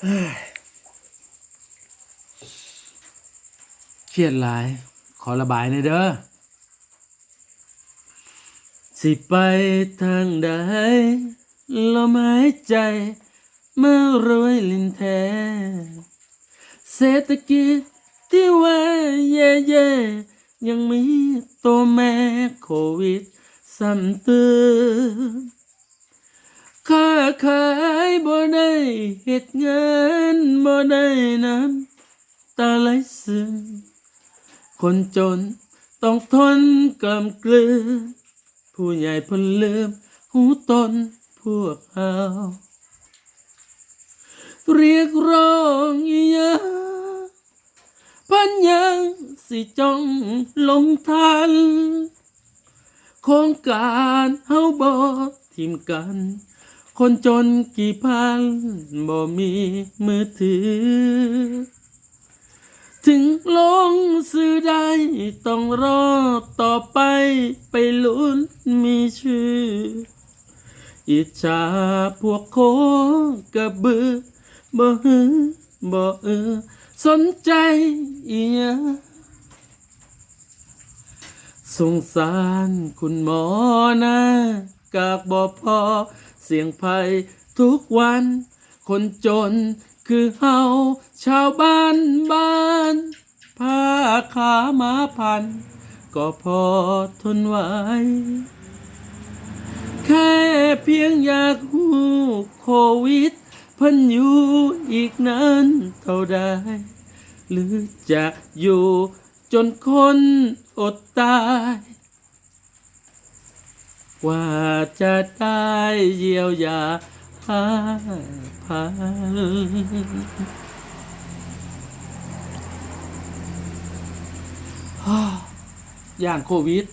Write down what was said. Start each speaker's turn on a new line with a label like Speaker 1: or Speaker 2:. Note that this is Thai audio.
Speaker 1: เครียดหลาย ขอระบายหน่อยเด้อ สิไปทางใดลมหายใจ เมื่อรวยลินแท้เศรษฐกิจที่ว่าแย่ๆยังมีตัวแม่โควิดซ้ำเติมค้าขายบ่ได้ เหตุงานบ่ได้น้ำตาไหลซึมคนจนต้องทนกลำกลืนผู้ใหญ่พิ่นลืม หูตนพวกเฮาเรียกร้องยังพันยังสิจ้องลงทันโครงการเฮาบ่ทิมกัน คนจนกี่พันบ่มีมือถือ ถึงลงซื้อได้ต้องรอต่อไปไปลุ้นมีชื่อ อิจฉาพวกโคกระบือบ่ฮือบ่เออสนใจอีหยังสงสารคุณหมอนะกากบ่พอ เสียงภัยทุกวัน คนจนคือเฮาชาวบ้านบ้านผ้าขามาพัน ก็พอทนไหวแค่เพียงอยากหูโควิดพิ่นอยู่อีกนานเท่าใดหรือจะอยู่จนคนอดตาย ว่าจะได้เยียวยาหาพันฮ่าย่านโควิด